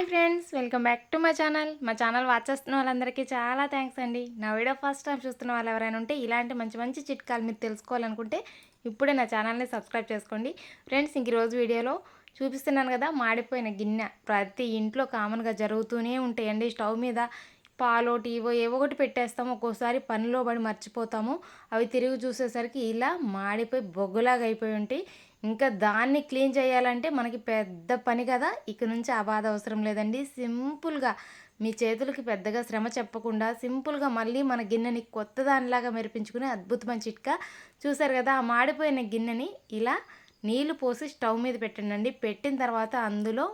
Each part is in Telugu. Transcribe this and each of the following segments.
Hi friends welcome back to my channel. మా ఛానల్ వాచ్ చేస్తున్న వాళ్ళందరికీ చాలా థ్యాంక్స్ అండి. నా వీడియో ఫస్ట్ టైం చూస్తున్న వాళ్ళు ఎవరైనా ఉంటే ఇలాంటి మంచి మంచి చిట్కాలు మీరు తెలుసుకోవాలనుకుంటే ఇప్పుడే నా ఛానల్ని సబ్స్క్రైబ్ చేసుకోండి. ఫ్రెండ్స్ ఇంక రోజు వీడియోలో చూపిస్తున్నాను కదా మాడిపోయిన గిన్నె. ప్రతి ఇంట్లో కామన్గా జరుగుతూనే ఉంటాయండి స్టవ్ మీద. పాలో టీవో ఏవో ఒకటి పెట్టేస్తాము ఒక్కోసారి పనిలో పడి మర్చిపోతాము. అవి తిరిగి చూసేసరికి ఇలా మాడిపోయి బొగ్గులాగా అయిపోయి ఉంటాయి. ఇంకా దాన్ని క్లీన్ చేయాలంటే మనకి పెద్ద పని కదా. ఇక నుంచి ఆ బాధ అవసరం లేదండి. సింపుల్గా మీ చేతులకి పెద్దగా శ్రమ చెప్పకుండా సింపుల్గా మళ్ళీ మన గిన్నెని కొత్త దానిలాగా మెరిపించుకునే అద్భుతమైన చిట్కా. చూసారు కదా ఆ మాడిపోయిన గిన్నెని ఇలా నీళ్ళు పోసి స్టవ్ మీద పెట్టండి పెట్టిన తర్వాత అందులో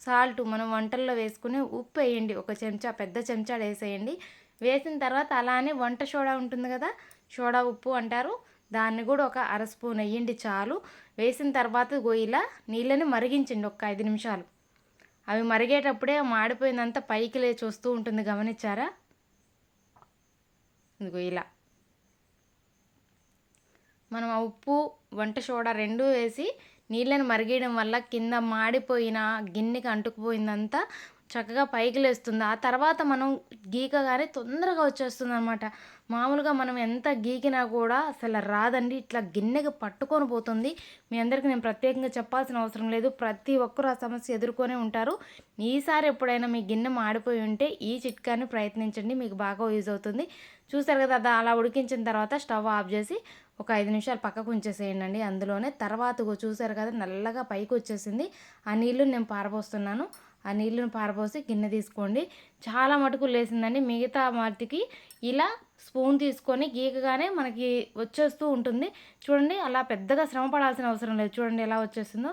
సాల్ట్ మనం వంటల్లో వేసుకుని ఉప్పు వేయండి. ఒక చెంచా పెద్ద చెంచా వేసేయండి. వేసిన తర్వాత అలానే వంట సోడా ఉంటుంది కదా సోడా ఉప్పు అంటారు. దాన్ని కూడా ఒక అర స్పూన్ వేయండి చాలు. వేసిన తర్వాత గొయ్యిలా నీళ్ళని మరిగించండి ఒక ఐదు నిమిషాలు. అవి మరిగేటప్పుడే మాడిపోయిందంతా పైకి లేచి వస్తూ ఉంటుంది గమనించారా? ఇదిగో ఇలా. మనం ఆ ఉప్పు వంట సోడా రెండు వేసి నీళ్ళని మరిగేయడం వల్ల కింద మాడిపోయిన గిన్నెకి అంటుకుపోయిందంతా చక్కగా పైకి లేస్తుంది. ఆ తర్వాత మనం గీకగానే తొందరగా వచ్చేస్తుంది అనమాట మామూలుగా మనం ఎంత గీకినా కూడా అసలు రాదండి. ఇట్లా గిన్నెకి పట్టుకొని పోతుంది. మీ అందరికీ నేను ప్రత్యేకంగా చెప్పాల్సిన అవసరం లేదు. ప్రతి ఒక్కరు ఆ సమస్య ఎదుర్కొనే ఉంటారు. ఈసారి ఎప్పుడైనా మీ గిన్నె మాడిపోయి ఉంటే ఈ చిట్కాని ప్రయత్నించండి. మీకు బాగా యూజ్ అవుతుంది. చూసారు కదా అది అలా ఉడికించిన తర్వాత స్టవ్ ఆఫ్ చేసి ఒక ఐదు నిమిషాలు పక్కకు ఉంచేసేయండి అందులోనే తర్వాత చూసారు కదా నల్లగా పైకి వచ్చేసింది. ఆ నీళ్ళు నేను పారబోస్తున్నాను. ఆ నీళ్ళను పారపోసి గిన్నె తీసుకోండి. చాలా మటుకు లేసిందండి. మిగతా వాటికి ఇలా స్పూన్ తీసుకొని గీకగానే మనకి వచ్చేస్తూ ఉంటుంది. చూడండి అలా పెద్దగా శ్రమ పడాల్సిన అవసరం లేదు. చూడండి ఎలా వచ్చేస్తుందో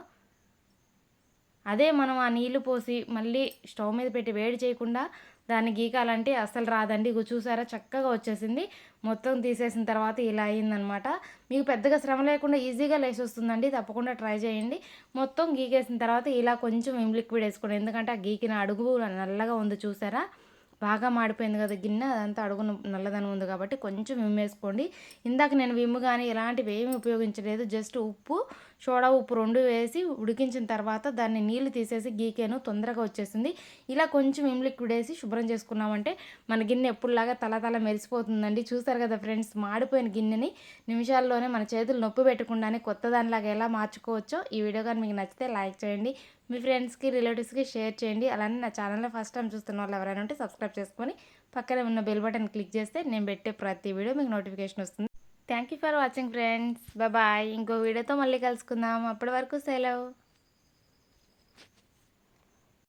అదే మనం ఆ నీళ్ళు పోసి మళ్ళీ స్టవ్ మీద పెట్టి వేడి చేయకుండా దాన్ని గీకాలంటే అస్సలు రాదండి. ఇక చూసారా? చక్కగా వచ్చేసింది. మొత్తం తీసేసిన తర్వాత ఇలా అయిందనమాట. మీకు పెద్దగా శ్రమ లేకుండా ఈజీగా లేసి వస్తుందండి తప్పకుండా ట్రై చేయండి. మొత్తం గీకేసిన తర్వాత ఇలా కొంచెం విమ్ లిక్విడ్ వేసుకోండి. ఎందుకంటే ఆ గీకిన అడుగు నల్లగా ఉంది చూసారా? బాగా మాడిపోయింది కదా గిన్నె అదంతా అడుగు నల్లదనం ఉంది కాబట్టి కొంచెం విమ్ వేసుకోండి. ఇందాక నేను విమ్ కానీ ఇలాంటివి ఏమి ఉపయోగించలేదు జస్ట్ ఉప్పు సోడా ఉప్పు రెండు వేసి ఉడికించిన తర్వాత దాన్ని నీళ్ళు తీసేసి గీకేను తొందరగా వచ్చేసింది. ఇలా కొంచెం విమ్ లిక్విడ్ వేసి శుభ్రం చేసుకున్నామంటే మన గిన్నె ఎప్పుడులాగా తల తల మెరిసిపోతుందండి. చూసారు కదా ఫ్రెండ్స్ మాడిపోయిన గిన్నెని నిమిషాల్లోనే మన చేతులు నొప్పి పెట్టకుండానే కొత్త దానిలాగా ఎలా మార్చుకోవచ్చో ఈ వీడియో కానీ మీకు నచ్చితే లైక్ చేయండి. మీ ఫ్రెండ్స్కి రిలేటివ్స్కి షేర్ చేయండి. అలానే నా ఛానల్లో ఫస్ట్ టైం చూస్తున్న వాళ్ళు ఎవరైనా ఉంటే సబ్స్క్రైబ్ చేసుకొని పక్కనే ఉన్న బెల్ బటన్ క్లిక్ చేస్తే నేను పెట్టే ప్రతి వీడియో మీకు నోటిఫికేషన్ వస్తుంది. Thank you for watching friends bye ఇంకో వీడియోతో మళ్ళీ కలుసుకుందాం. అప్పటి వరకు సెలవు.